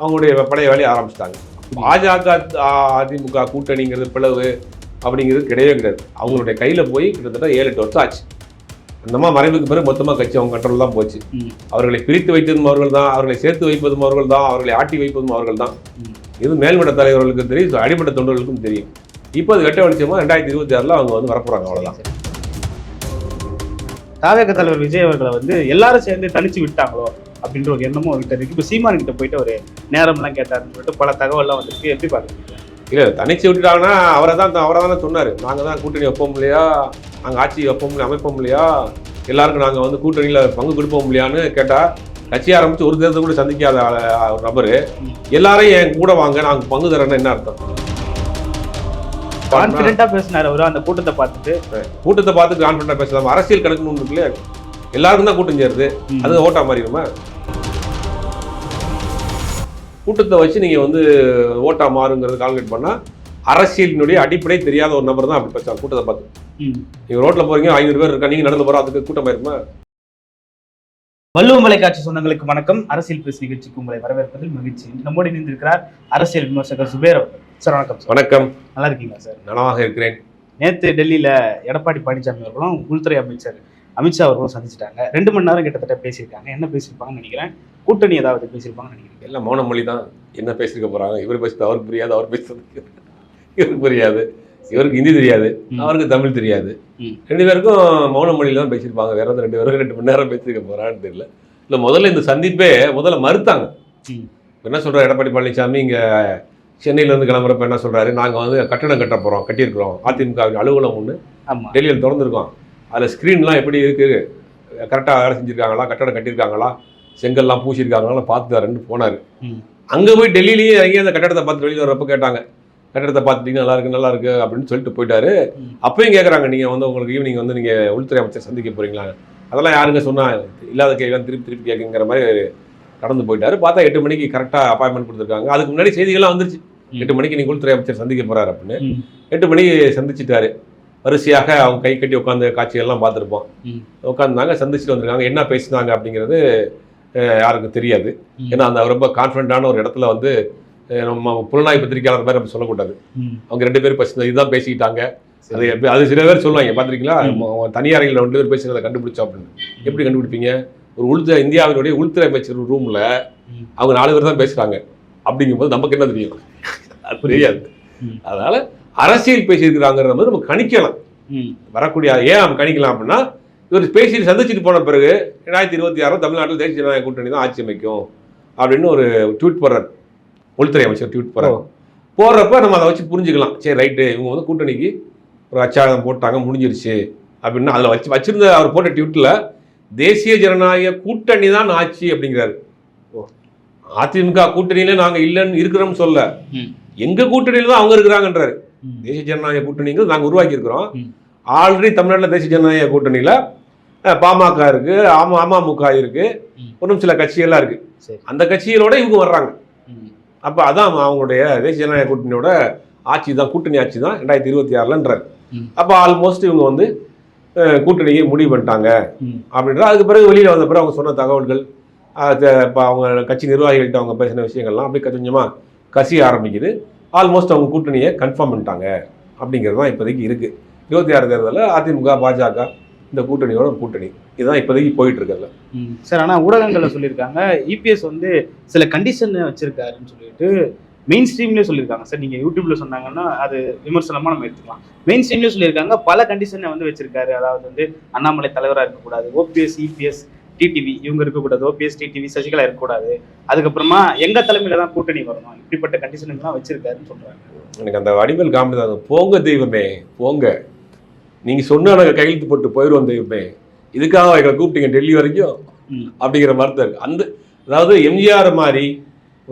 அவங்களுடைய பழைய வேலையை ஆரம்பிச்சிட்டாங்க. பாஜக அதிமுக கூட்டணிங்கிறது பிளவு அப்படிங்கிறது கிடையவே கிடையாது. அவங்களுடைய கையில் போய் கிட்டத்தட்ட ஏழு எட்டு வருஷம் ஆச்சு. அந்தமா மறைவுக்கு பிறகு மொத்தமாக கட்சி அவங்க கண்ட்ரோல் தான் போச்சு. அவர்களை பிரித்து வைத்ததும் அவர்கள் தான் அவர்களை சேர்த்து வைப்பதும் அவர்கள் தான் அவர்களை ஆட்டி வைப்பதும் அவர்கள் தான். இது மேல்மட்ட தலைவர்களுக்கும் தெரியும் அடிமட்ட தொண்டர்களுக்கும் தெரியும். இப்போ அது வெட்ட வெளிச்சமா ரெண்டாயிரத்தி இருபத்தி ஆறில் அவங்க வந்து வரப்போறாங்க அவ்வளவுதான். தாவேக தலைவர் விஜய் அவர்களை வந்து எல்லாரும் சேர்ந்து தனிச்சு விட்டாங்களோ? அப்படின்ற ஒரு எண்ணமும் அவர்கிட்ட இருக்கு. இப்போ சீமான் கிட்ட போயிட்டு ஒரு நேரம்லாம் கேட்டாருன்னு சொல்லிட்டு பல தகவல்லாம் வந்துருக்கு. எப்படி பாக்குறீங்க இல்ல தனிச்சு விட்டுட்டாங்கன்னா அவரை தான் அவரை தானே சொன்னாரு. நாங்க தான் கூட்டணி வைப்போம் இல்லையா? நாங்க ஆட்சி வைப்போம் அமைப்போம் இல்லையா? எல்லாருக்கும் நாங்க வந்து கூட்டணியில பங்கு கொடுப்போம் இல்லையான்னு கேட்டா கட்சி ஆரம்பிச்சு ஒரு தேர்தல் கூட சந்திக்காத ஒரு நபரு. எல்லாரையும் என் கூட வாங்க நாங்க பங்கு தரேன்னு என்ன அர்த்தம்? கான்பிடென்ட்டா பேசினார் அவரு அந்த கூட்டத்தை பார்த்துட்டு. கூட்டத்தை பார்த்து கான்ஃபிடண்டா பேசலாம்? அரசியல் கணக்குன்னு ஒன்று இருக்குல்லையா எல்லாருக்கும் தான் கூட்டம் சேருது. அது ஓட்டா மாறிடுமா கூட்டத்தை வச்சு நீங்க வந்து ஓட்டா மாறுங்கிறது கால்குலேட் பண்ணா அரசியலினுடைய அடிப்படை தெரியாத ஒரு நபர் தான் அப்படி பேசுவார் கூட்டத்தை பார்த்து. ம். நீங்க ரோட்ல போறீங்க ஐநூறு பேர் இருக்கா நீங்க நடந்து போறோம் அதுக்கு கூட்டம் ஆயிருமா வள்ளுவம் தொலைக்காட்சி சொந்தங்களுக்கு வணக்கம். அரசியல் பேசு நிகழ்ச்சிக்கு உங்களை வரவேற்பதில் மகிழ்ச்சி. நம்மோடு இணைந்திருக்கிறார் அரசியல் விமர்சகர் சுபேர் சார் வணக்கம் வணக்கம். நல்லா இருக்கீங்களா சார்? நலமாக இருக்கிறேன். நேத்து டெல்லியில எடப்பாடி பழனிசாமி அவர்களும் உள்துறை அமைச்சர் அமித்ஷா அவர்களும் சந்திச்சிட்டாங்க. ரெண்டு மணி நேரம் கிட்டத்தட்ட பேசியிருக்காங்க. என்ன பேசியிருப்பாங்கன்னு நினைக்கிறேன்? கூட்டணி ஏதாவது பேசியிருப்பாங்கன்னு நினைக்கிறேன். எல்லாம் மௌன மொழி தான் என்ன பேசிருக்க போறாங்க? இவர் பேசுறது அவருக்கு புரியாது அவர் பேசுறது இவருக்கு புரியாது. இவருக்கு ஹிந்தி தெரியாது. அவருக்கு தமிழ் தெரியாது. ரெண்டு பேருக்கும் மௌன மொழியில தான் பேசியிருப்பாங்க. வேற எந்த ரெண்டு பேரும் ரெண்டு மணி நேரம் பேசியிருக்க போறான்னு தெரியல. இல்ல முதல்ல இந்த சந்திப்பே முதல்ல மறுத்தாங்க. என்ன சொல்றாரு எடப்பாடி பழனிசாமி? இங்க சென்னையில இருந்து கிளம்புறப்ப என்ன சொல்றாரு? நாங்க வந்து கட்டடம் கட்ட போறோம் கட்டியிருக்கிறோம். அதிமுக வின் அலுவலகம் ஒன்று டெல்லியில் திறந்துருக்கோம். அதில் ஸ்க்ரீன்லாம் எப்படி இருக்கு? கரெக்டாக வேலை செஞ்சுருக்காங்களா? கட்டடம் கட்டியிருக்காங்களா? செங்கல்லாம் பூசியிருக்காங்களா பார்த்து தரேன்னு போனார். அங்கே போய் டெல்லியிலேயே இறங்கி அந்த கட்டடத்தை பார்த்து வெளியில் வரப்போ கேட்டாங்க. கட்டடத்தை பார்த்துட்டீங்க நல்லா இருக்கு நல்லா இருக்கு அப்படின்னு சொல்லிட்டு போயிட்டாரு. அப்பயும் கேட்குறாங்க நீங்கள் வந்து உங்களுக்கு ஈவினிங் வந்து நீங்கள் உள்துறை அமைச்சர் சந்திக்க போறீங்களா? அதெல்லாம் யாருங்க சொன்னா? இல்லாத கேள்வி திருப்பி திருப்பி கேட்குங்கிற மாதிரி கடந்து போயிட்டாரு. பார்த்தா எட்டு மணிக்கு கரெக்டாக அப்பாயின்மெண்ட் கொடுத்துருக்காங்க. அதுக்கு முன்னாடி செய்திகள்லாம் வந்துருச்சு. எட்டு மணிக்கு நீங்கள் உள்துறை அமைச்சர் சந்திக்க போறாரு அப்படின்னு. எட்டு மணிக்கு சந்திச்சிட்டாரு. வரிசையாக அவங்க கை கட்டி உட்காந்து காட்சிகள்லாம் பார்த்துருப்போம். உட்காந்துனாங்க சந்திச்சுட்டு வந்திருக்காங்க. என்ன பேசினாங்க அப்படிங்கிறது யாருக்கும் தெரியாது. ஏன்னா அந்த ரொம்ப கான்ஃபிடண்டான ஒரு இடத்துல வந்து நம்ம புலனாய் பத்திரிகையாளர் மாதிரி நம்ம சொல்லக்கூடாது. அவங்க ரெண்டு பேரும் பேசி இதுதான் பேசிக்கிட்டாங்க. அது அது சில பேர் சொல்லுவாங்க பார்த்திருக்கீங்களா? தனியாரையில் ரெண்டு பேர் பேசுகிறத கண்டுபிடிச்சோம் அப்படின்னு. எப்படி கண்டுபிடிப்பீங்க? ஒரு உள்துறை இந்தியாவினுடைய உள்துறை அமைச்சர் ரூம்ல. அவங்க நாலு பேர் தான் பேசுறாங்க. அப்படிங்கும்போது நமக்கு என்ன தெரியும்? அது தெரியாது. அதனால அரசியல் பேசியிருக்கிறாங்கிறத வந்து நம்ம கணிக்கலாம் ம். வரக்கூடிய ஏன் நம்ம கணிக்கலாம் அப்படின்னா இவர் பேசி சந்திச்சுட்டு போன பிறகு ரெண்டாயிரத்தி இருபத்தி ஆறு தமிழ்நாட்டில் தேசிய ஜனநாயக கூட்டணி தான் ஆட்சி அமைக்கும் அப்படின்னு ஒரு ட்வீட் போடுறார் உள்துறை அமைச்சர் ட்வீட் போடுறார். போடுறப்ப நம்ம அதை வச்சு புரிஞ்சுக்கலாம் சரி ரைட்டு இவங்க வந்து கூட்டணிக்கு ஒரு அச்சாரம் போட்டாங்க முடிஞ்சிருச்சு அப்படின்னு அதில் வச்சு வச்சிருந்த அவர் போட்ட ட்வீட்டில் தேசிய ஜனநாயக கூட்டணி தான் ஆட்சி அப்படிங்கிறாரு. அதிமுக கூட்டணியில நாங்க இல்லைன்னு இருக்கிறோம்னு சொல்ல ம். எங்க கூட்டணியில தான் அவங்க இருக்கிறாங்கன்றாரு. தேசிய ஜனநாயக கூட்டணிங்கிறது நாங்கள் உருவாக்கி இருக்கிறோம் ம். ஆல்ரெடி தமிழ்நாட்டில் தேசிய ஜனநாயக கூட்டணியில் பாமக இருக்கு அம அமமுக இருக்கு. இன்னும் சில கட்சிகள்லாம் இருக்கு. அந்த கட்சிகளோட இவங்க வர்றாங்க. அப்போ அதான் அவங்களுடைய தேசிய ஜனநாயக கூட்டணியோட ஆட்சி தான் கூட்டணி ஆட்சி தான் ரெண்டாயிரத்தி இருபத்தி ஆறுலன்றார். அப்போ ஆல்மோஸ்ட் இவங்க வந்து கூட்டணியை முடிவு பண்ணிட்டாங்க. அப்படின்ற அதுக்கு பிறகு வெளியில் வந்த பிறகு அவங்க சொன்ன தகவல்கள் இப்போ அவங்க கட்சி நிர்வாகிகள்கிட்ட அவங்க பேசின விஷயங்கள்லாம் அப்படி கொஞ்சம் கொஞ்சமாக கசிய ஆரம்பிக்குது ஆல்மோஸ்ட் அவங்க கூட்டணியை கன்ஃபார்ம் பண்ணிட்டாங்க. அப்படிங்கிறது தான் இப்போதைக்கு இருக்குது இருபத்தி ஆறு தேர்தலில் அதிமுக பாஜக இந்த கூட்டணியோட கூட்டணி. இதுதான் இப்போதைக்கு போயிட்டு இருக்குல்ல சார் ஆனால் ஊடகங்களில் சொல்லியிருக்காங்க இபிஎஸ் வந்து சில கண்டிஷன் வச்சிருக்காருன்னு சொல்லிட்டு மெயின் ஸ்ட்ரீம்லேயே சொல்லியிருக்காங்க. சார் நீங்கள் யூடியூப்ல சொன்னாங்கன்னா அது விமர்சனமாக நம்ம எடுத்துக்கலாம். மெயின் ஸ்ட்ரீம்லேயே சொல்லியிருக்காங்க பல கண்டிஷனை வந்து வச்சிருக்காரு. அதாவது வந்து அண்ணாமலை தலைவராக இருக்கக்கூடாது ஓபிஎஸ் இபிஎஸ் டிடிவி இவங்க இருக்கக்கூடாது ஓபிஎஸ் டிடிவி சசிகலா இருக்கக்கூடாது. அதுக்கப்புறமா எங்க தலைமையில தான் கூட்டணி வரணும். இப்படிப்பட்ட கண்டிஷனுங்கெல்லாம் வச்சிருக்காருன்னு சொல்றாங்க. எனக்கு அந்த வடிவேல் காமெடி போங்க தெய்வமே போங்க. நீங்கள் சொன்னா நாங்கள் கையெழுத்து போட்டு போயிடுவோம் தெய்வமே. இதுக்காக எங்களை கூப்பிட்டீங்க டெல்லி வரைக்கும். அப்படிங்கிற மாதிரி தான் இருக்கு. அந்த அதாவது எம்ஜிஆர் மாதிரி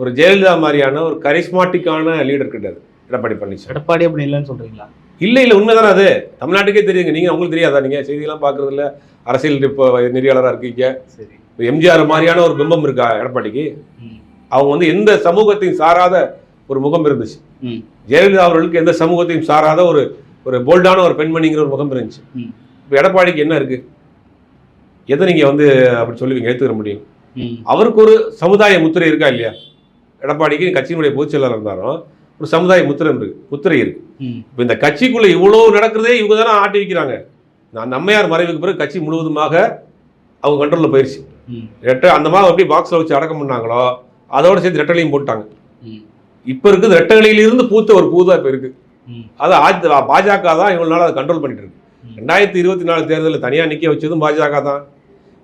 ஒரு ஜெயலலிதா மாதிரியான ஒரு கரிஸ்மாட்டிக்கான லீடர் கிடையாது எடப்பாடி பழனிசாமி. எடப்பாடி அப்படி இல்லைன்னு சொல்றீங்களா? இல்லை இல்லை உண்மைதானே அது? தமிழ்நாட்டுக்கே தெரியுங்க. நீங்கள் உங்களுக்கு தெரியாதா? நீங்கள் செய்தியெல்லாம் பார்க்கறது இல்ல அரசியல் இப்போ நெறியாளராக இருக்கீங்க. சரி. எம்ஜிஆர் மாதிரியான ஒரு பிம்பம் இருக்கா எடப்பாடிக்கு. அவங்க வந்து எந்த சமூகத்தையும் சாராத ஒரு முகம் இருந்துச்சு. ஜெயலலிதா அவர்களுக்கு எந்த சமூகத்தையும் சாராத ஒரு ஒரு போல்டான ஒரு பெண்மணிங்கிற ஒரு முகம் இருந்துச்சு. இப்போ எடப்பாடிக்கு என்ன இருக்கு? எதை நீங்க வந்து அப்படி சொல்லுவீங்க? ஏற்றுக்கிற முடியும். அவருக்கு ஒரு சமுதாய முத்திரை இருக்கா இல்லையா? எடப்பாடிக்கு கட்சியினுடைய பொதுச் செயலாளர் இருந்தாலும் ஒரு சமுதாய முத்திரம் இருக்கு முத்திரை இருக்கு. இப்போ இந்த கட்சிக்குள்ள இவ்வளவு நடக்கிறதே இவங்க தானே ஆட்டி வைக்கிறாங்க நான் நம்மையார் மறைவுக்கு பிறகு கட்சி முழுவதுமாக அவங்க கண்ட்ரோலில் போயிடுச்சு. ரெட்டை அந்த மாதிரி எப்படி பாக்ஸில் வச்சு அடக்கம் பண்ணாங்களோ அதோட சேர்த்து ரெட்டலையும் போட்டாங்க. இப்போ இருக்குது ரெட்டலையிலிருந்து பூத்த ஒரு பூ தான் இப்போ இருக்கு. அது ஆதி பாஜக தான் நாள் அதை கண்ட்ரோல் பண்ணிட்டு இருக்கு. ரெண்டாயிரத்தி இருபத்தி நாலு தேர்தலில் தனியாக நிற்க வச்சதும் பாஜக தான்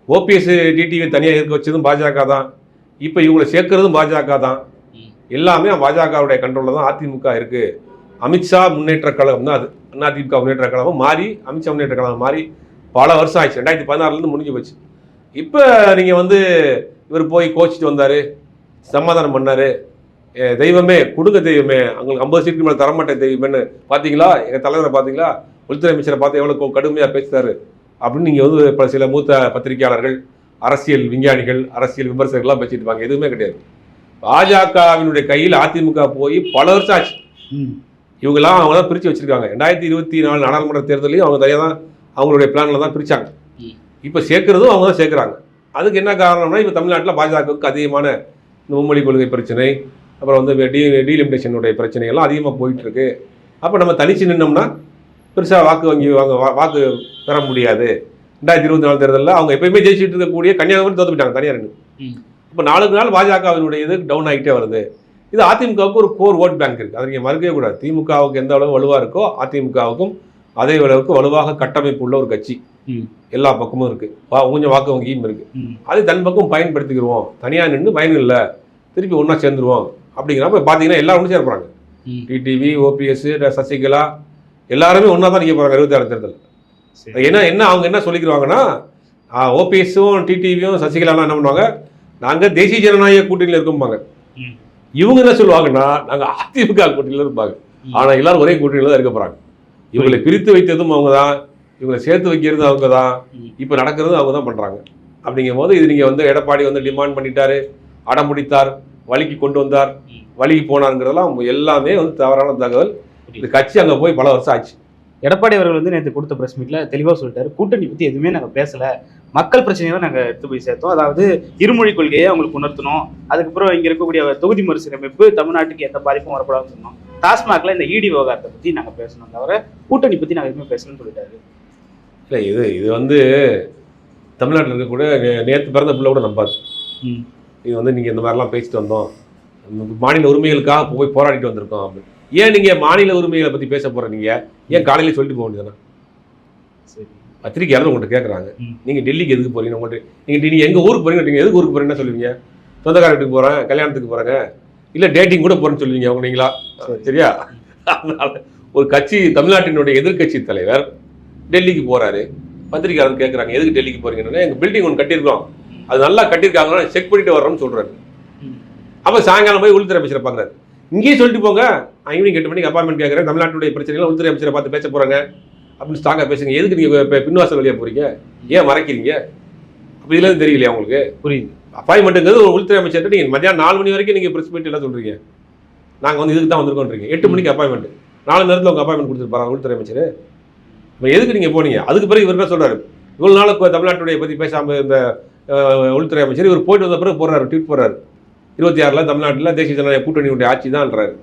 ஓபிஎஸ் டிடிவி தனியாக இருக்க வச்சதும் பாஜக தான் இப்போ இவங்களை சேர்க்கறதும் பாஜக தான். எல்லாமே பாஜகவுடைய கண்ட்ரோலில் தான் அதிமுக இருக்குது அமித்ஷா முன்னேற்ற கழகம் தான் அது. அதிமுக முன்னேற்ற கழகம் மாறி அமித்ஷா முன்னேற்ற கழகம் மாறி பல வருஷம் ஆயிடுச்சு. ரெண்டாயிரத்தி பதினாறுலேருந்து முடிஞ்சு போச்சு. இப்போ நீங்கள் வந்து இவர் போய் கோச்சிட்டு வந்தார் சமாதானம் பண்ணார். தெய்வமே கொடுங்க தெய்வமே. அவங்களுக்கு ஐம்பது சீட்டுக்கு மேலே தரமாட்டேன் தெய்வமேன்னு பார்த்தீங்களா எங்கள் தலைவரை பார்த்தீங்களா உள்துறை அமைச்சரை பார்த்து எவ்வளோ கடுமையாக பேசுகிறாரு அப்படின்னு நீங்கள் வந்து இப்போ சில மூத்த பத்திரிகையாளர்கள் அரசியல் விஞ்ஞானிகள் அரசியல் விமர்சகர்கள்லாம் பேசிட்டு இருப்பாங்க. எதுவுமே கிடையாது. பாஜகவினுடைய கையில் அதிமுக போய் பல வருஷம் ஆச்சு. இவங்கெல்லாம் அவங்க தான் பிரித்து வச்சிருக்காங்க. ரெண்டாயிரத்தி இருபத்தி நாலு நாடாளுமன்ற தேர்தலையும் அவங்க தனியாக தான் அவங்களுடைய பிளானில் தான் பிரித்தாங்க. இப்போ சேர்க்கறதும் அவங்க தான் சேர்க்குறாங்க. அதுக்கு என்ன காரணம்னா இப்போ தமிழ்நாட்டில் பாஜகவுக்கு அதிகமான இந்த மும்மொழி கொள்கை பிரச்சனை அப்புறம் வந்து டி டீலிமிட்டேஷனுடைய பிரச்சனைகள்லாம் அதிகமாக போயிட்டு இருக்கு அப்போ நம்ம தனிச்சு நின்னோம்னா பெருசாக வாக்கு வங்கி வாங்க வாக்கு பெற முடியாது. ரெண்டாயிரத்தி இருபத்தி நாலு தேர்தலில் அவங்க எப்பயுமே ஜெயிச்சுட்டு இருக்கக்கூடிய கன்னியாகுமரி தோத்து போயிட்டாங்க தனியார். இப்போ நாளுக்கு நாள் பாஜகவினுடைய இது டவுன் ஆகிட்டே வருது. இது அதிமுகவுக்கு ஒரு கோர் ஓட் பேங்க் இருக்குது அதை நீங்கள் மறுக்கவே கூடாது. திமுகவுக்கு எந்த அளவு வலுவாக இருக்கோ அதிமுகவுக்கும் அதே அளவுக்கு வலுவாக கட்டமைப்பு உள்ள ஒரு கட்சி. எல்லா பக்கமும் இருக்குது வா கொஞ்சம் வாக்கு வங்கியும் இருக்குது. அது தன் பக்கம் பயன்படுத்திக்கிடுவோம் தனியாக நின்று பயன் இல்லை திருப்பி ஒன்றா சேர்ந்துருவோம். அப்படிங்கிறப்ப பார்த்தீங்கன்னா எல்லாரும் ஒன்று சேர்ப்பாங்க. டிடிவி ஓபிஎஸ் சசிகலா எல்லாருமே ஒன்றா தான் நிற்க போகிறாங்க இருபத்தாறு தேர்தல். என்ன என்ன அவங்க என்ன சொல்லிக்கிறாங்கன்னா ஓபிஎஸும் டிடிவியும் சசிகலாலாம் என்ன பண்ணுவாங்க நாங்கள் தேசிய ஜனநாயக கூட்டணியில் இருக்கோம்பாங்க. இவங்க என்ன சொல்லுவாங்கன்னா நாங்கள் அதிமுக கூட்டணியில் இருப்பாங்க. ஆனால் எல்லாரும் ஒரே கூட்டணியில் தான் இருக்க போகிறாங்க இவங்களை பிரித்து வைத்ததும் அவங்க தான் இவங்களை சேர்த்து வைக்கிறதும் அவங்க தான். இப்போ நடக்கிறதும் அவங்க தான் பண்ணுறாங்க அப்படிங்கும் போது இது நீங்கள் வந்து எடப்பாடி வந்து டிமாண்ட் பண்ணிட்டாரு அடம் பிடித்தார் வழிக்கு கொண்டு வந்தார். வழிக்கு போனாருங்கிறதெல்லாம் எல்லாமே வந்து தவறான தகவல். இந்த கட்சி அங்கே போய் பல வருஷம் ஆச்சு. எடப்பாடி அவர்கள் வந்து நேற்று கொடுத்த பிரஸ் மீட்ல தெளிவா சொல்லிட்டாரு. கூட்டணி பத்தி எதுவுமே நாங்க பேசல. மக்கள் பிரச்சனையை தான் நாங்க எடுத்து போய் சேர்த்தோம். அதாவது இருமொழி கொள்கையை அவங்களுக்கு உணர்த்தணும். அதுக்கப்புறம் இங்க இருக்கக்கூடிய தொகுதி மறுசீரமைப்பு தமிழ்நாட்டுக்கு எந்த பாதிப்பும் வரக்கூடாதுன்னு சொன்னோம். டாஸ்மாக்ல இந்த இடி விவகாரத்தை பத்தி நாங்க பேசணும் தவிர கூட்டணி பத்தி நாங்க எதுவுமே பேசணும்னு சொல்லிட்டாரு. இல்லை இது இது வந்து தமிழ்நாட்டில் இருக்கக்கூடிய நே- நேத்து பிறந்த பிள்ளை கூட நம்பாது. ம். இது வந்து நீங்கள் இந்த மாதிரிலாம் பேசிட்டு வந்தோம். மாநில உரிமைகளுக்காக போய் போராடிட்டு வந்திருக்கோம் அப்படின்னு. ஏன் நீங்கள் மாநில உரிமைகளை பற்றி பேச போகிற நீங்கள் ஏன் காலையில் சொல்லிட்டு போக வேண்டியதுதானே? சரி. பத்திரிக்கையாளர் உங்கள்கிட்ட கேட்குறாங்க. நீங்கள் டெல்லிக்கு எதுக்கு போறீங்க? உங்கள்கிட்ட நீங்கள் நீங்கள் எங்கள் ஊருக்கு போறீங்க? நீங்கள் எதுக்கு ஊருக்கு என்ன சொல்லுவீங்க? சொந்தக்கார வீட்டுக்கு போகிறேன் கல்யாணத்துக்கு போகிறேங்க இல்லை டேட்டிங் கூட போகிறேன்னு சொல்லுவீங்க அவங்க நீங்களா? சரி. சரியா? அதனால ஒரு கட்சி தமிழ்நாட்டினுடைய எதிர்க்கட்சி தலைவர் டெல்லிக்கு போறாரு. பத்திரிக்கையாளர் கேட்குறாங்க எதுக்கு டெல்லிக்கு போறீங்கன்னா எங்கள் பில்டிங் ஒன்று கட்டியிருக்கோம் அது நல்லா கட்டியிருக்காங்கன்னா செக் பண்ணிட்டு வர்றோம்னு சொல்றாரு. ம். அப்போ சாயங்காலம் போய் உள்துறை அமைச்சரை பார்க்குறாரு. இங்கேயே சொல்லிட்டு போங்க. ஈவினிங் எட்டு மணிக்கு அப்பாயின்மெண்ட் கேட்குறேன் தமிழ்நாட்டுடைய பிரச்சனைகளை உள்துறை அமைச்சரை பார்த்து பேச போறாங்க. அப்படின்னு ஸ்ட்ராங்காக பேசுங்க எதுக்கு நீங்கள் இப்போ பின்வாசல் வழியாக போறீங்க? ஏன் மறைக்கிறீங்க? அப்போ இதுல இருந்து தெரியலையா உங்களுக்கு? புரியுது. அப்பாயின்மெண்ட்டுங்கிறது ஒரு உள்துறை அமைச்சர்கிட்ட நீங்கள் மதியானம் நாலு மணி வரைக்கும் நீங்கள் ப்ரெஸ் மீட் எல்லாம் சொல்றீங்க? நாங்கள் வந்து இதுக்கு தான் வந்திருக்கோன்றீங்க. எட்டு மணிக்கு அப்பாயின்மெண்ட் நாலு நேரத்தில் உங்கள் அப்பாயின்மெண்ட் கொடுத்துருப்பாரு உள்துறை அமைச்சர். இப்போ எதுக்கு நீங்கள் போனீங்க? அதுக்கு பிறகு இவர் என்ன சொல்றாரு? இவ்வளோ நாள் தமிழ்நாட்டுடைய பற்றி பேசாமல் இந்த உள்துறை அமைச்சர் இவர் போயிட்டு வந்த பிறகு போடுறாரு ட்வீட் போடுறாரு இருபத்தி ஆறில் தமிழ்நாட்டில் தேசிய ஜனநாயக கூட்டணியுடைய ஆட்சி தான்ன்றாரு.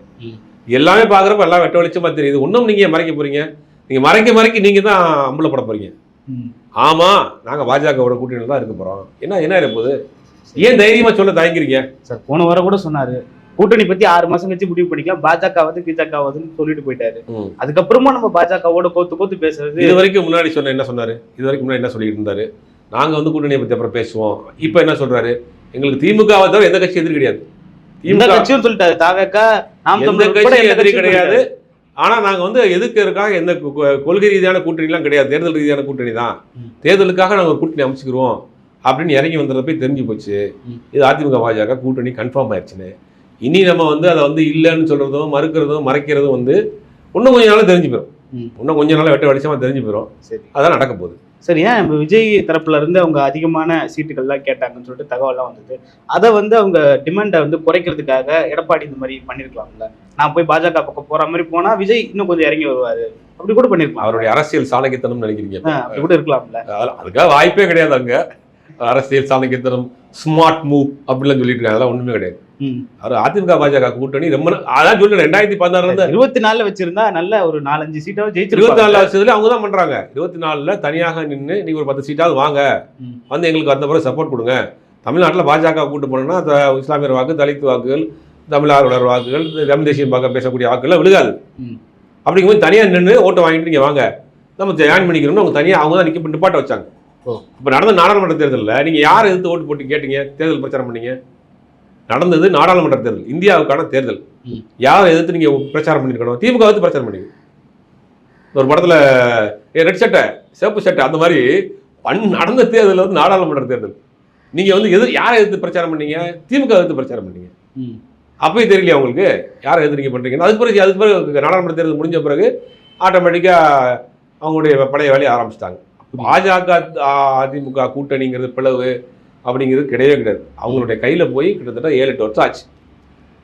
எல்லாமே பார்க்குறப்ப எல்லாம் வெட்ட வெளிச்சமாக தெரியுது. ஒன்றும் நீங்கள் மறைக்க போறீங்க? நீங்கள் மறைக்க மறைக்க நீங்கள் தான் அம்பலப்பட போறீங்க. ம். ஆமாம் நாங்கள் பாஜகவோட கூட்டணியில் தான் இருக்க போகிறோம் என்ன என்ன இருக்க போகுது? ஏன் தைரியமாக சொல்ல தயங்குறீங்க? சார் போன வாரம் கூட சொன்னாரு. கூட்டணி பத்தி ஆறு மாசம் கழிச்சு முடிவு பண்ணிக்கலாம். பாஜக வந்து பிஜக வருதுன்னு சொல்லிட்டு போயிட்டாரு. அதுக்கப்புறமா நம்ம பாஜகவோட கோத்து கோத்து பேசுறது இது வரைக்கும் முன்னாடி சொன்ன என்ன சொன்னாரு? இது வரைக்கும் முன்னாடி என்ன சொல்லிட்டு இருந்தாரு? நாங்க வந்து கூட்டணியை பத்தி அப்புறம் பேசுவோம். இப்போ என்ன சொல்றாரு? எங்களுக்கு திமுகவை தவிர எந்த கட்சி எதிரி கிடையாது. திமுக கட்சியும் சொல்லிட்டாரு. தாவேக்க நாம் எதிரி கட்சியும் கிடையாது. ஆனா நாங்க வந்து எதுக்கிறதுக்காக எந்த கொள்கை ரீதியான கூட்டணிலாம் கிடையாது. தேர்தல் ரீதியான கூட்டணி தான். தேர்தலுக்காக நாங்க ஒரு கூட்டணி அமைச்சுக்கிறோம் அப்படின்னு இறங்கி வந்ததை தெரிஞ்சு போச்சு. இது அதிமுக பாஜக கூட்டணி கன்ஃபார்ம் ஆயிடுச்சுன்னு இனி நம்ம வந்து அதை வந்து இல்லைன்னு சொல்றதும் மறுக்கிறதும் மறைக்கிறதும் வந்து இன்னும் கொஞ்ச நாள் தெரிஞ்சு போயிடும். இன்னும் கொஞ்ச நாள் வெட்ட வெளிச்சமா தெரிஞ்சு போயிடும் சரி. அதான் நடக்க போகுது. சரி ஏன் நம்ம விஜய் தரப்புல இருந்து அவங்க அதிகமான சீட்டுகள்லாம் கேட்டாங்கன்னு சொல்லிட்டு தகவல்லாம் வந்தது. அதை வந்து அவங்க டிமாண்டை வந்து குறைக்கிறதுக்காக எடப்பாடி இந்த மாதிரி பண்ணிருக்கலாம்ல? நான் போய் பாஜக பக்கம் போற மாதிரி போனா விஜய் இன்னும் கொஞ்சம் இறங்கி வருவாரு. அப்படி கூட பண்ணிருக்கலாம் அவருடைய அரசியல் சாணக்கியத்தனம் நினைக்கிறீங்க அப்படி கூட இருக்கலாம்ல. அதுக்காக வாய்ப்பே கிடையாது அங்க. அரசியல் சாணக்கியத்தனம் ஸ்மார்ட் மூவ் அப்படிலாம் சொல்லிட்டு இருக்காங்க அதெல்லாம் ஒண்ணுமே கிடையாது. அவர் அதிமுக பாஜக கூட்டணி ரொம்ப அதான் சொல்றேன். ரெண்டாயிரத்தி பதினாறுல இருபத்தி நாலுல வச்சிருந்தா நல்ல ஒரு நாலஞ்சு சீட்டாவது இருபத்தி ஜெயிச்சிருப்பாங்க. நாலு வருஷத்துல அவங்க தான் பண்றாங்க. இருபத்தி நாலுல தனியாக நின்று நீங்க ஒரு பத்து சீட்டாவது வாங்க. வந்து எங்களுக்கு அந்த பிறகு சப்போர்ட் கொடுங்க. தமிழ்நாட்டுல பாஜக கூட்டு போனோம்னா இஸ்லாமியர் வாக்கு தலித் வாக்குகள் தமிழார்வலர் வாக்குகள் தமிழ் தேசியம் பார்க்க பேசக்கூடிய வாக்குகள் விழுகாது. அப்படிங்கும்போது தனியா நின்று ஓட்டு வாங்கிட்டு நீங்க வாங்க. நம்ம ஜாயின் பண்ணிக்கிறோம்னு அவங்க தனியா அவங்க தான் நிக்க நிப்பாட்ட வச்சாங்க. இப்போ நடந்த நாடாளுமன்ற தேர்தலில் நீங்க யாரை எதிர்த்து ஓட்டு போட்டு கேட்டீங்க? தேர்தல் பிரச்சாரம் பண்ணீங்க? நடந்தது நாடாளுமன்ற தேர்தல் இந்தியாவுக்கான தேர்தல். யாரை எதிர்த்து நீங்க பிரச்சாரம் பண்ணிருக்கணும்? திமுக எதிர்த்து பிரச்சாரம் பண்ணீங்க. ஒரு படத்துல ரெட் சட்டை சிவப்பு சட்டை அந்த மாதிரி பண் நடந்த தேர்தல் வந்து நாடாளுமன்ற தேர்தல். நீங்க வந்து எது யாரை எதிர்த்து பிரச்சாரம் பண்ணீங்க? திமுக எதிர்த்து பிரச்சாரம் பண்ணீங்க. ம். அப்பயும் தெரியலையா உங்களுக்கு? யாரை எதிர்த்து நீங்க பண்றீங்க அதுக்கு பிறகு அதுக்கு பிறகு நாடாளுமன்ற தேர்தல் முடிஞ்ச பிறகு ஆட்டோமேட்டிக்கா அவங்களுடைய பழைய வேலையை ஆரம்பிச்சிட்டாங்க. பாஜக அதிமுக கூட்டணிங்கிறது பிளவு அப்படிங்கிறது கிடையவே கிடையாது. அவங்களுடைய கையில போய் கிட்டத்தட்ட ஏழு எட்டு வருஷம் ஆச்சு.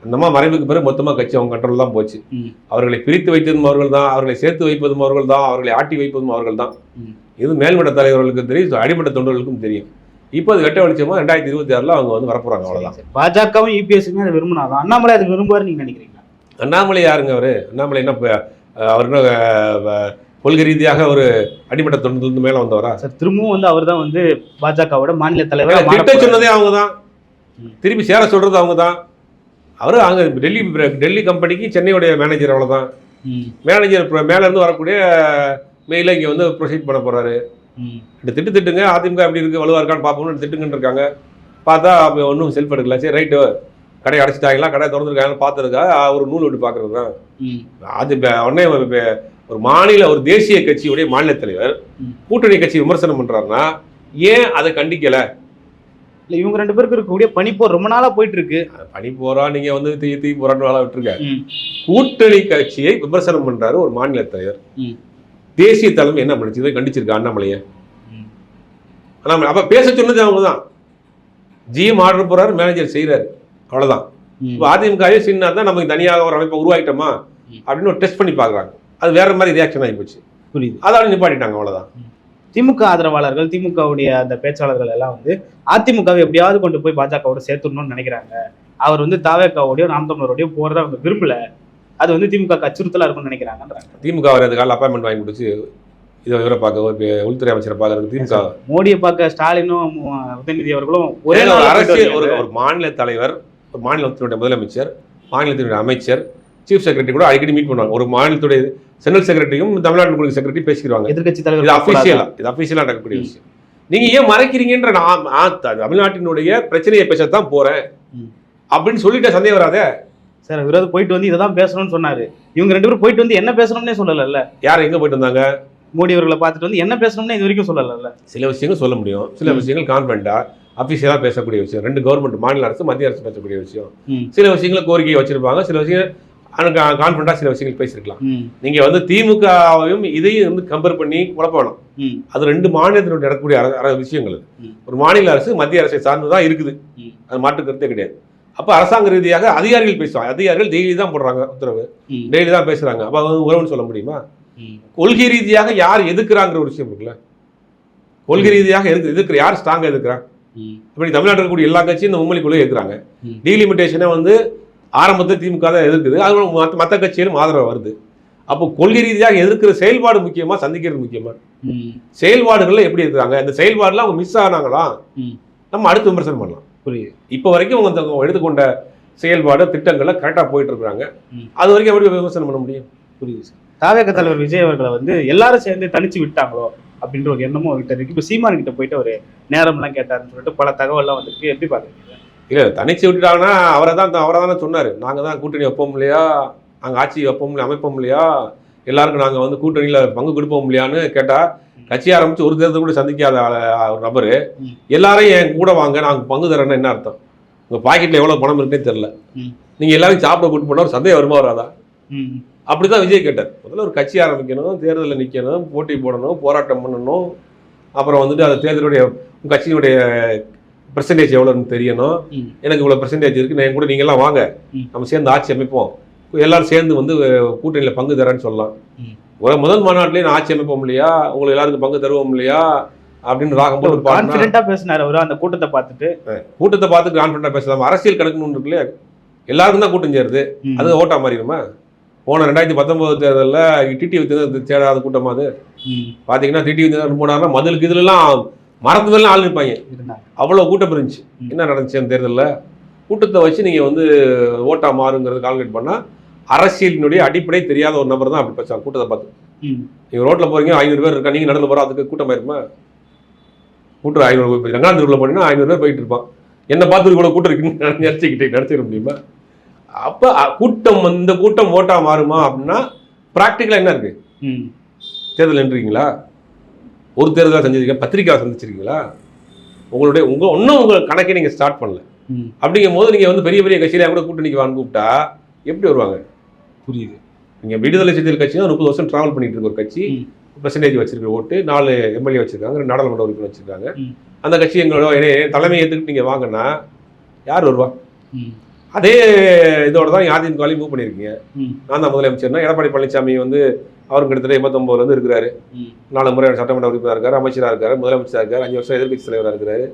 அந்தமா மறைவுக்கு பிறகு மொத்தமா கட்சி அவங்க கண்ட்ரோல் தான் போச்சு. அவர்களை பிரித்து வைத்ததும் அவர்கள் தான் அவர்களை சேர்த்து வைப்பதும் அவர்கள் தான் அவர்களை ஆட்டி வைப்பதும் அவர்கள் தான். இது மேல்மட்ட தலைவர்களுக்கும் தெரியும் அடிமட்ட தொண்டர்களுக்கும் தெரியும். இப்போ அது வெட்ட வெளிச்சமா ரெண்டாயிரத்தி இருபத்தி ஆறுல அவங்க வந்து வரப்போறாங்க அவ்வளவுதான். பாஜகவும் இபிஎஸ்மே அதை விரும்பினாதான் அண்ணாமலை அதை விரும்புவாரு நீங்க நினைக்கிறீங்களா? அண்ணாமலை யாருங்க அவரு? அண்ணாமலை என்ன அவர் என்ன கொள்கை ரீதியாக ஒரு அடிமட்ட தொண்டர்லேருந்து மேல வந்தவரா? சார் திரும்பவும் வந்து அவர் தான் வந்து பாஜகவோட மாநில தலைவர் திட்ட சொன்னதே அவங்க தான். திருப்பி சேர சொல்றது அவங்க தான் அவரு அங்க டெல்லி டெல்லி கம்பெனிக்கு சென்னையுடைய மேனேஜர் அவ்வளவுதான். மேனேஜர் மேல இருந்து வரக்கூடிய மெயில இங்க வந்து ப்ரொசீட் பண்ண போறாரு. இந்த திட்டு திட்டுங்க அதிமுக எப்படி இருக்கு வலுவா இருக்கான்னு பார்ப்போம்னு திட்டுங்கன்னு இருக்காங்க. பார்த்தா அப்ப ஒன்றும் செல்ஃப் எடுக்கல. சரி ரைட்டு கடை அடைச்சிட்டாங்களா கடை திறந்துருக்காங்கன்னு பார்த்துருக்கா ஒரு நூல் விட்டு பார்க்கறது தான். அது உடனே ஒரு மாநில ஒரு தேசிய கட்சியுடைய மாநில தலைவர். கூட்டணி கட்சி விமர்சனம் பண்றாருன்னா ஏன் அதை கண்டிக்கல? இல்ல இவங்க ரெண்டு பேருக்கு இருக்கக்கூடிய பனிப்போர் ரொம்ப நாளா போயிட்டு இருக்கு பனி போறா நீங்க வந்து தீ தீ போறான்னு வேலை விட்டுருக்க கூட்டணி கட்சியை விமர்சனம் பண்றாரு ஒரு மாநில தலைவர். தேசிய தலைமை என்ன பண்ணுச்சு? இதை கண்டிச்சிருக்கா அண்ணாமலையை. அண்ணாமலை அப்ப பேச சொன்னது அவங்க தான் ஜிஎம் ஆர்டர் போறாரு மேனேஜர் செய்யறாரு அவ்வளவுதான். அதிமுகவே சின்ன தான் நமக்கு தனியாக ஒரு அமைப்பை உருவாக்கிட்டோமா. அப்படின்னு ஒரு டெஸ்ட் பண்ணி பார்க்குறாங்க. அது வேற மாதிரி ரியாக்ஷன் ஆகி போச்சு. புரியுது. அதால நிப்பாட்டிட்டாங்க அவ்வளவுதான். திமுக ஆதரவாளர்கள் திமுகவுடைய அந்த பேச்சாளர்கள் எல்லாம் வந்து அதிமுகவை எப்படியாவது கொண்டு போய் பாஜகவோட சேர்த்துடணும்னு நினைக்கிறாங்க. அவர் வந்து தாவேக்காவோடய நாம் தமிழரோடய போறத அவங்க விரும்பல. அது வந்து திமுக அச்சுறுத்தலா இருக்கும்னு நினைக்கிறாங்கன்றாங்க. திமுக அவர் அந்த கால அப்பாயின்மெண்ட் வாங்கி கொடுத்து இதை இவரை பார்க்க உள்துறை அமைச்சரை பார்க்கறதுக்கு திமுக மோடியை பார்க்க ஸ்டாலினும் உதயநிதி அவர்களும் ஒரே அரசியல் ஒரு. ஒரு மாநில தலைவர் ஒரு மாநிலத்தினுடைய முதலமைச்சர் மாநிலத்தினுடைய அமைச்சர் சீஃப் செக்ரட்டரி கூட அடிக்கடி மீட் பண்ணுவாங்க. ஒரு மாநிலத்துடைய சென்ட்ரல் செக்ரட்டரியும் தமிழ்நாட்டு செக்ரட்டரி பேசிக்கிறாங்க எதிர்க்கட்சி இது தலைவர் அபிஷியலா இது அபிஷியலா நடக்கக்கூடிய. விஷயம். நீங்க ஏன் மறைக்கிறீங்கன்ற நான் தமிழ்நாட்டினுடைய பிரச்சனையை பேசத்தான் போறேன். ம். அப்படின்னு சொல்லிட்ட சந்தேகம் வராதே? சார் விரோத போயிட்டு வந்து இதை தான் பேசணும்னு சொன்னாரு. இவங்க ரெண்டு பேரும் போயிட்டு வந்து என்ன பேசணும்னே சொல்லல யார் எங்க போயிட்டு வந்தாங்க? மோடி அவர்களை பார்த்துட்டு வந்து என்ன பேசணும்னு இது வரைக்கும் சொல்லல சில விஷயங்கள் சொல்ல முடியும். சில. விஷயங்கள் கான்ஃபிடண்டா அபிஷியலா பேசக்கூடிய விஷயம். ரெண்டு கவர்மெண்ட் மாநில அரசு மத்திய அரசு பேசக்கூடிய விஷயம். சில விஷயங்களை கோரிக்கையை வச்சிருப்பாங்க. சில விஷயங்கள் கான்ஃபிடண்டா சில விஷயங்கள் பேசியிருக்கலாம். ம். நீங்க வந்து திமுகவையும் இதையும் வந்து கம்பேர் பண்ணி குழப்ப வேணாம். அது ரெண்டு மாநிலத்தினுடைய நடக்கக்கூடிய விஷயங்கள். ஒரு மாநில அரசு மத்திய அரசை சார்ந்து தான் இருக்குது. அது மாற்று கருத்தே கிடையாது. அப்ப அரசாங்க ரீதியாக அதிகாரிகள் பேசுவாங்க. அதிகாரிகள் டெய்லி தான் போடுறாங்க உத்தரவு. டெய்லி தான் பேசுறாங்க. அப்ப அது உறவுன்னு சொல்ல முடியுமா? கொள்கை ரீதியாக யார் எதுக்குறாங்கிற ஒரு விஷயம் இருக்குல்ல. கொள்கை ரீதியாக எதுக்கு எதுக்குற யார் ஸ்ட்ராங்கா எதுக்குறா இப்படி தமிழ்நாட்டில் இருக்கக்கூடிய எல்லா கட்சியும் இந்த மும்மொழிக்குள்ளே இருக்கிறாங்க. ம். டீலிமிட்டேஷனை வந்து ஆரம்பத்தில் திமுக தான் எதிர்க்குது. அது மற்ற மற்ற கட்சியிலும் ஆதரவு வருது. அப்போ கொள்கை ரீதியாக எதிர்க்கிற செயல்பாடு முக்கியமா சந்திக்கிறது முக்கியமா? செயல்பாடுகள்ல எப்படி இருக்கிறாங்க இந்த செயல்பாடுல அவங்க மிஸ் ஆனாங்களா. நம்ம அடுத்து விமர்சனம் பண்ணலாம். புரியுது. இப்போ வரைக்கும் அவங்க அந்த எடுத்துக்கொண்ட செயல்பாடு திட்டங்கள்ல கரெக்டாக போயிட்டு இருக்கிறாங்க. அது வரைக்கும் எப்படி விமர்சனம் பண்ண முடியும்? புரியுது சார். தாவேக தலைவர் விஜய் அவர்களை வந்து எல்லாரும் சேர்ந்து தனிச்சு விட்டாங்களோ அப்படின்ற ஒரு எண்ணமும் அவர்கிட்ட இருக்கு. இப்போ சீமான் கிட்ட போயிட்டு ஒரு நேரம்லாம் கேட்டாருன்னு சொல்லிட்டு பல தகவல்லாம் வந்திருக்கு. எப்படி பாக்குறீங்க இல்ல தனிச்சு விட்டுட்டாங்கன்னா அவரை தான் அவரை தானே சொன்னாரு. நாங்க தான் கூட்டணி வைப்போம் இல்லையா? நாங்க ஆட்சி வைப்போம் இல்லையா? அமைப்போம் இல்லையா? எல்லாருக்கும் நாங்க வந்து கூட்டணியில பங்கு கொடுப்போம் இல்லையான்னு கேட்டா கட்சி ஆரம்பிச்சு ஒரு தேர்தல் கூட சந்திக்காத ஒரு நபரு. எல்லாரையும் என் கூட வாங்க நாங்க பங்கு தரேன்னா என்ன அர்த்தம்? உங்க பாக்கெட்ல எவ்வளவு பணம் இருக்குன்னே தெரியல. ம். நீங்க எல்லாரும் சாப்பிட கூட்டு போனா ஒரு சந்தேகம் வருமா வராதா? ம். அப்படிதான் விஜய் கேட்டார். முதல்ல ஒரு கட்சி ஆரம்பிக்கணும் தேர்தலில் நிற்கணும் போட்டி போடணும் போராட்டம் பண்ணணும். அப்புறம் வந்துட்டு அந்த தேர்தலுடைய கட்சியினுடைய பெர்சன்டேஜ் எவ்வளோன்னு தெரியணும். எனக்கு இவ்வளோ பெர்சன்டேஜ் இருக்கு நான் கூட நீங்களாம் வாங்க. நம்ம சேர்ந்து ஆட்சி அமைப்போம். எல்லாரும் சேர்ந்து வந்து கூட்டணியில் பங்கு தரேன்னு சொல்லலாம். ஒரு முதல் மாநாட்டிலே நான் ஆட்சி அமைப்போம் இல்லையா? உங்களுக்கு எல்லாருக்கும் பங்கு தருவோம் இல்லையா? அப்படின்னு ராகம் போட்டு பாடினா கான்பிடென்ட்டா பேசினாரு அவரு அந்த கூட்டத்தை பார்த்துட்டு. கூட்டத்தை பார்த்து கான்ஃபிடண்டா பேசலாம்? அரசியல் கணக்குன்னு ஒன்று இருக்குல்லையா எல்லாருக்கும் தான் கூட்டம் சேருது. அது ஓட்டா மாறிடுமா? போன ரெண்டாயிரத்தி பத்தொன்பது தேர்தலில் டிடி வித்து சேராத கூட்டமா அது? பார்த்தீங்கன்னா டிடி வித்து போனாருன்னா மதிலுக்கு இதுலலாம் மரத்து மேலாம் ஆள் நிற்பாங்க அவ்வளோ கூட்டம் இருந்துச்சு. என்ன நடந்துச்சு அந்த தேர்தலில்? கூட்டத்தை வச்சு நீங்கள் வந்து ஓட்டா மாறுங்கிறது கால்குலேட் பண்ணால் அரசியலினுடைய அடிப்படை தெரியாத ஒரு நபர் தான் அப்படி பேசுவாங்க கூட்டத்தை பார்த்து. நீங்கள் ரோட்டில் போறீங்க ஐநூறு பேர் இருக்கா நீங்கள் நடுவில் போகிறோம் அதுக்கு கூட்டம் இருக்குமா கூட்டம் ஐநூறு பேர் ரங்காந்திரிக்குள்ள போனீங்கன்னா ஐநூறு பேர் போயிட்டு இருப்பான். என்னை பார்த்து இவ்வளோ கூட்டம் இருக்குன்னு நினச்சிக்கிட்டு நினச்சிட முடியுமா? அப்போ கூட்டம் இந்த கூட்டம் ஓட்டா மாறுமா அப்படின்னா ப்ராக்டிக்கலாக என்ன இருக்குது தேர்தல் நின்றுருக்கீங்களா? ஒரு தேர்தலாக செஞ்சிருக்கீங்க பத்திரிக்கை சந்திச்சிருக்கீங்களா? உங்களுடைய உங்கள் இன்னும் உங்கள் கணக்கை நீங்கள் ஸ்டார்ட் பண்ணல. அப்படிங்கும் போது நீங்கள் வந்து பெரிய பெரிய கட்சியில கூட கூட்டணிக்கு வான்னு கூப்பிட்டா எப்படி வருவாங்க? புரியுது. நீங்கள் விடுதலை சிறுத்தைகள் கட்சி தான் முப்பது வருஷம் ட்ராவல் பண்ணிட்டு இருக்க ஒரு கட்சி. பெர்சன்டேஜ் வச்சிருக்க ஓட்டு நாலு எம்எல்ஏ வச்சிருக்காங்க ரெண்டு நாடாளுமன்ற உறுப்பினர் வச்சிருக்காங்க. அந்த கட்சி எங்களோட என்னைய தலைமை ஏற்றுக்கிட்டு நீங்கள் வாங்கன்னா யார் வருவா? அதே இதோட தான் அதிமுகலையும் மூவ் பண்ணியிருக்கீங்க நான் தான் முதலமைச்சர்னா எடப்பாடி பழனிசாமி வந்து அவருக்கு கிட்டத்தட்ட எண்பத்தொம்போதுலேருந்து இருக்கிறாரு. நாலு முறை சட்டமன்ற உறுப்பினராக இருக்காரு அமைச்சராக இருக்காரு முதலமைச்சராக இருக்காரு அஞ்சு வருஷம் எதிர்க்கட்சி தலைவராக இருக்கிறாரு.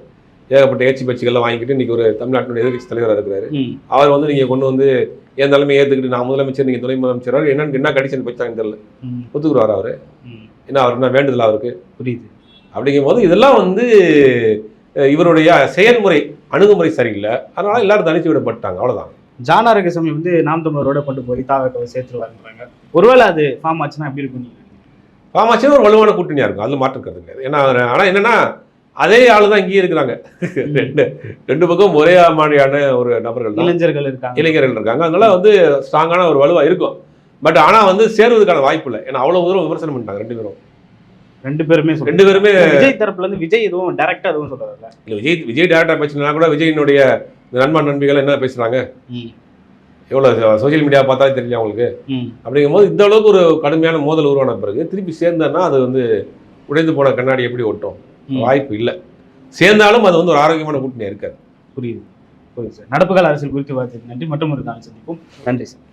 ஏகப்பட்ட ஏச்சி பட்சிகள்லாம் வாங்கிட்டு இன்னைக்கு ஒரு தமிழ்நாட்டினுடைய எதிர்க்கட்சி தலைவராக இருக்கிறாரு. அவர் வந்து நீங்கள் கொண்டு வந்து என் தலைமையை ஏற்றுக்கிட்டு நான் முதலமைச்சர் நீங்கள் துணை முதலமைச்சர் என்னன்னு என்ன கண்டிஷன் வச்சாங்கன்னு தெரியல. ஒத்துக்குறாரு அவர். என்ன அவர் என்ன வேண்டுதல் அவருக்கு? புரியுது. அப்படிங்கும் போது இதெல்லாம் வந்து இவருடைய செயல்முறை அணுகுமுறை சரியில்லை. அதனால எல்லாரும் தனிச்சு விடப்பட்டாங்க. அவ்வளவுதான். ஜான் ஆரோக்கியசாமி வந்து நாம் தமிழரோட கொண்டு போய் தாவட்டை சேர்த்துருவாருன்றாங்க. ஒருவேளை அது ஃபார்ம் ஆச்சுன்னா எப்படி இருக்கும் நீங்க? பாமாச்சின்னு ஒரு வலுவான கூட்டணியா இருக்கும். அதுல மாற்றுக்கிறது கிடையாது. ஏன்னா அவர் ஆனா என்னன்னா அதே ஆளு தான் இங்கேயே இருக்கிறாங்க ரெண்டு ரெண்டு பக்கம் ஒரே மாதிரியான ஒரு நபர்கள் தான். இளைஞர்கள் இருக்காங்க. இளைஞர்கள் இருக்காங்க. அதனால வந்து ஸ்ட்ராங்கான ஒரு வலுவா இருக்கும். பட் ஆனா வந்து சேர்வதற்கான வாய்ப்பு இல்லை. ஏன்னா அவ்வளவு தூரம் விமர்சனம் பண்ணிட்டாங்க ரெண்டு பேரும். ரெண்டு பேருமே. ரெண்டு பேருமே விஜய் தரப்புல இருந்து விஜய் எதுவும் டைரக்டா எதுவும் சொல்றதில்ல. இல்ல, விஜய் விஜய் டேரக்டா பேசினா கூட விஜயினுடைய நண்பன் நண்பிகள் என்ன பேசுறாங்க? ம், எவ்வளவு சோஷியல் மீடியா பார்த்தாலே தெரியல அவங்களுக்கு. ம், அப்படிங்கும்போது இந்த அளவுக்கு ஒரு கடுமையான மோதல் உருவான பிறகு திருப்பி சேர்ந்தேன்னா அது வந்து உடைந்து போன கண்ணாடி எப்படி ஒட்டும்? ம். வாய்ப்பு இல்லை. சேர்ந்தாலும் அது வந்து ஒரு ஆரோக்கியமான கூட்டணியா இருக்காது. புரியுது. புரியுது சார் நடப்புகால அரசியல் குறித்து வார்த்தை நன்றி. மற்றும் ஒரு நாள் சந்திப்போம். நன்றி சார்